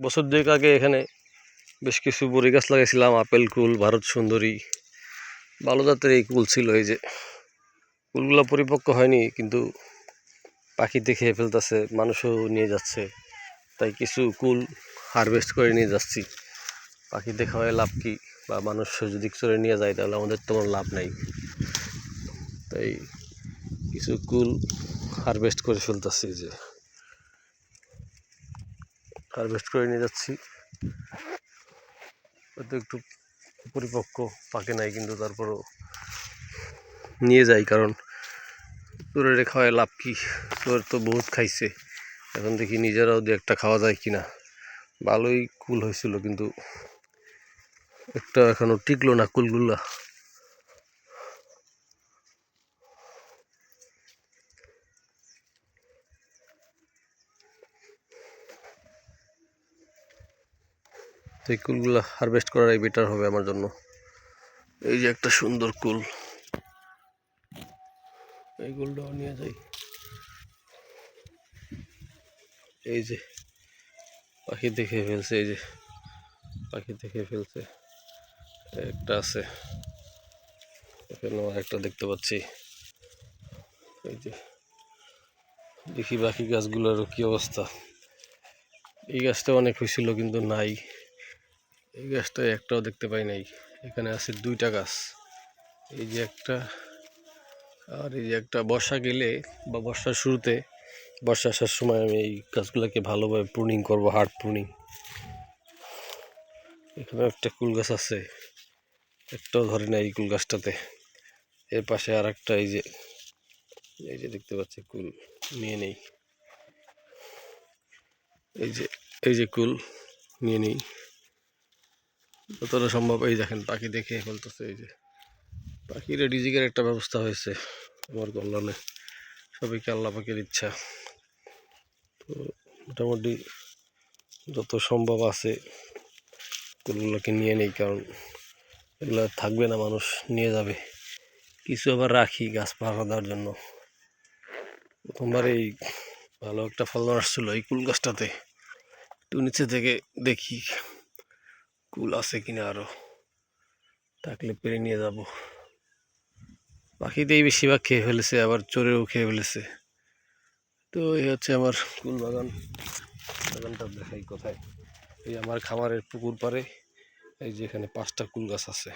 বছর দুয়েক আগে এখানে বেশ কিছু বড়ি গাছ লাগাইছিলাম, আপেল কুল, ভারত সুন্দরী। ভালো জাতের এই কুল ছিল, এই যে কুলগুলো পরিপক্ক হয়নি, কিন্তু পাখিতে খেয়ে ফেলতেছে, মানুষও নিয়ে যাচ্ছে। তাই কিছু কুল হারভেস্ট করে নিয়ে যাচ্ছি। পাখি দেখা হয় লাভ কি? বা মানুষ যদি চড়ে নিয়ে যায়, তাহলে আমাদের তেমন লাভ নাই। তাই কিছু কুল হারভেস্ট করে ফেলতেছি যে। হারভেস্ট করে নিয়ে যাচ্ছি। হয়তো একটু পরিপক্ক, পাকে নাই কিন্তু তারপরও নিয়ে যাই কারণ চোরের খাওয়ায় লাভ কি? চোর তো বহুত খাইছে। এখন দেখি নিজেরাও দু একটা খাওয়া যায় কিনা। ভালোই কুল হয়েছিল কিন্তু একটা এখনও টিকলো না কুলগুলা। তো এই কুলগুলো হারভেস্ট করাই বেটার হবে আমার জন্য। এই যে একটা সুন্দর কুল। এই কুলটাও নিয়ে যাই। এই যে, পাখি দেখে ফেলছে, এই যে, পাখি দেখে ফেলছে। একটা আছে। এখানে একটা দেখতে পাচ্ছি। এই যে, দেখি বাকি গাছগুলোরও কি অবস্থা। এই গাছটা অনেক হয়েছিল কিন্তু নাই। এই গাছটা একটাও দেখতে পাই নাই। এখানে আছে দুইটা গাছ। এই যে একটা, আর এই যে একটা বর্ষা গেলে বা বর্ষার শুরুতে, বর্ষা আসার সময় আমি এই গাছগুলোকে ভালোভাবে প্রুনিং করব হার্ড প্রুনিং এখানে একটা কুল গাছ আছে, একটাও ধরে না এই কুল গাছটাতে। এর পাশে আর একটা এই যে এই যে দেখতে পাচ্ছি কুল, নিয়ে নেই। এই যে এই যে কুল, নিয়ে নেই। যতটা সম্ভব, এই দেখেন, পাখি দেখে ফেলতেছে, এই যে। পাখির রিজিকের একটা ব্যবস্থা হয়েছে আমার কল্যাণে। সবাইকে আল্লাহ পাখির ইচ্ছা। তো মোটামুটি যত সম্ভব আছে কুলগুলোকে নিয়ে নেই, কারণ এগুলো থাকবে না, মানুষ নিয়ে যাবে। কিছু আবার রাখি গাছপালা দেওয়ার জন্য। প্রথমবার এই ভালো একটা ফলন আসছিল, এই কুল গাছটাতে। একটু নিচে থেকে দেখি। কুল আছে কিনা আরও। থাকলে পেরে নিয়ে যাব। পাখিতেই বেশিরভাগ খেয়ে ফেলেছে, আবার চোরেও খেয়ে ফেলেছে। তো এই হচ্ছে আমার কুল বাগান। বাগানটা দেখাই কোথায়। এই আমার খামারের পুকুর পারে এই যেখানে পাঁচটা কুল গাছ আছে।